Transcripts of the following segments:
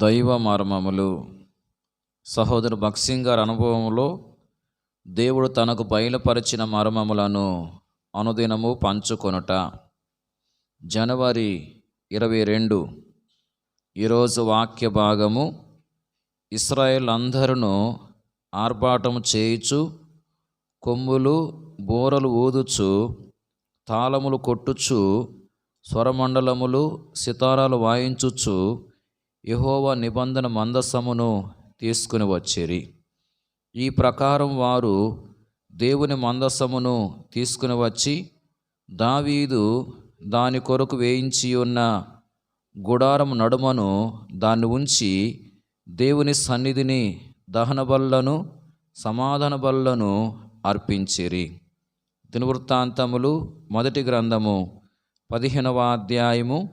దైవ మర్మములు. సహోదరు భక్సింగ్ గారి అనుభవంలో దేవుడు తనకు బయలుపరిచిన మర్మములను అనుదినము పంచుకొనుట. జనవరి ఇరవై రెండు ఈరోజు వాక్య భాగము. ఇస్రాయేల్ అందరును ఆర్భాటము చేయుచు కొమ్ములు బోరలు ఊదుచు తాళములు కొట్టుచు స్వరమండలములు సితారాలు వాయించుచు యహోవ నిబంధన మందసమును తీసుకుని వచ్చిరి. ఈ ప్రకారం వారు దేవుని మందసమును తీసుకుని వచ్చి దావీదు దాని కొరకు వేయించి ఉన్న గుడారం నడుమను దాన్ని ఉంచి దేవుని సన్నిధిని దహన బల్లను సమాధాన బల్లను అర్పించిరి. దినవృత్తాంతములు మొదటి గ్రంథము పదిహేనవ అధ్యాయము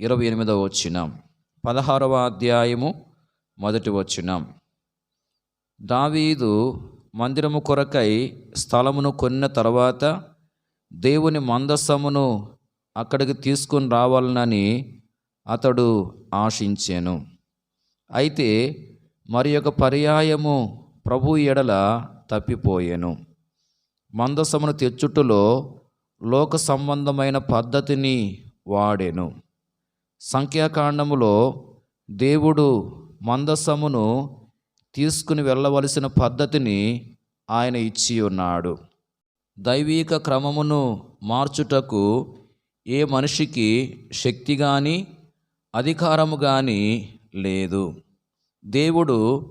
ఇరవై ఎనిమిదవ వచ్చినాం పదహారవ అధ్యాయము మొదటి వచ్చినాం దావీదు మందిరము కొరకై స్థలమును కొన్న తర్వాత దేవుని మందస్సమును అక్కడికి తీసుకుని రావాలనని అతడు ఆశించాను. అయితే మరి ఒక పర్యాయము ప్రభు ఎడల తప్పిపోయాను. మందసమును తెచ్చుటలో లోక సంబంధమైన పద్ధతిని వాడెను. సంఖ్యాకాండములో దేవుడు మందసమును తీసుకుని వెళ్ళవలసిన పద్ధతిని ఆయన ఇచ్చి ఉన్నాడు. దైవీక క్రమమును మార్చుటకు ఏ మనిషికి శక్తి కానీ అధికారము కానీ లేదు. దేవుడు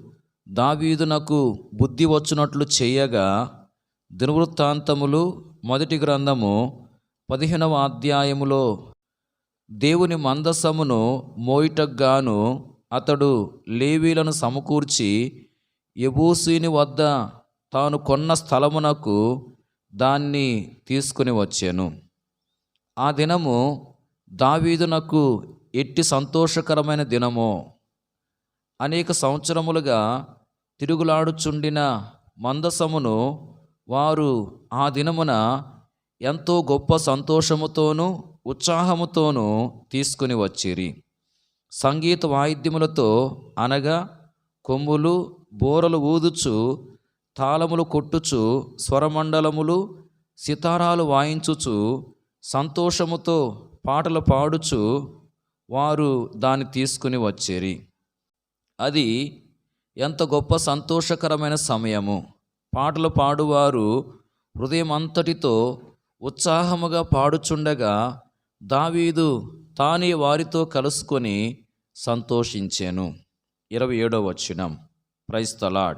దావీదునకు బుద్ధి వచ్చినట్లు చేయగా దినవృత్తాంతములు మొదటి గ్రంథము పదిహేనవ అధ్యాయములో దేవుని మందసమును మోయిటగ్గాను అతడు లేవీలను సమకూర్చి ఎబూసీని వద్ద తాను కొన్న స్థలమునకు దాన్ని తీసుకుని వచ్చాను. ఆ దినము దావీదునకు ఎట్టి సంతోషకరమైన దినమో? అనేక సంవత్సరములుగా తిరుగులాడుచుండిన మందసమును వారు ఆ దినమున ఎంతో గొప్ప సంతోషముతోనూ ఉత్సాహముతోనూ తీసుకుని వచ్చిరి. సంగీత వాయిద్యములతో అనగా కొమ్ములు బోరలు ఊదుచు తాళములు కొట్టుచు స్వరమండలములు సితారాలు వాయించుచు సంతోషముతో పాటలు పాడుచు వారు దాన్ని తీసుకుని వచ్చిరి. అది ఎంత గొప్ప సంతోషకరమైన సమయము. పాటలు పాడువారు హృదయమంతటితో ఉత్సాహముగా పాడుచుండగా దావీదు తానే వారితో కలుసుకొని సంతోషించాను. ఇరవై ఏడవ వచ్చినం ప్రైస్తలాడ్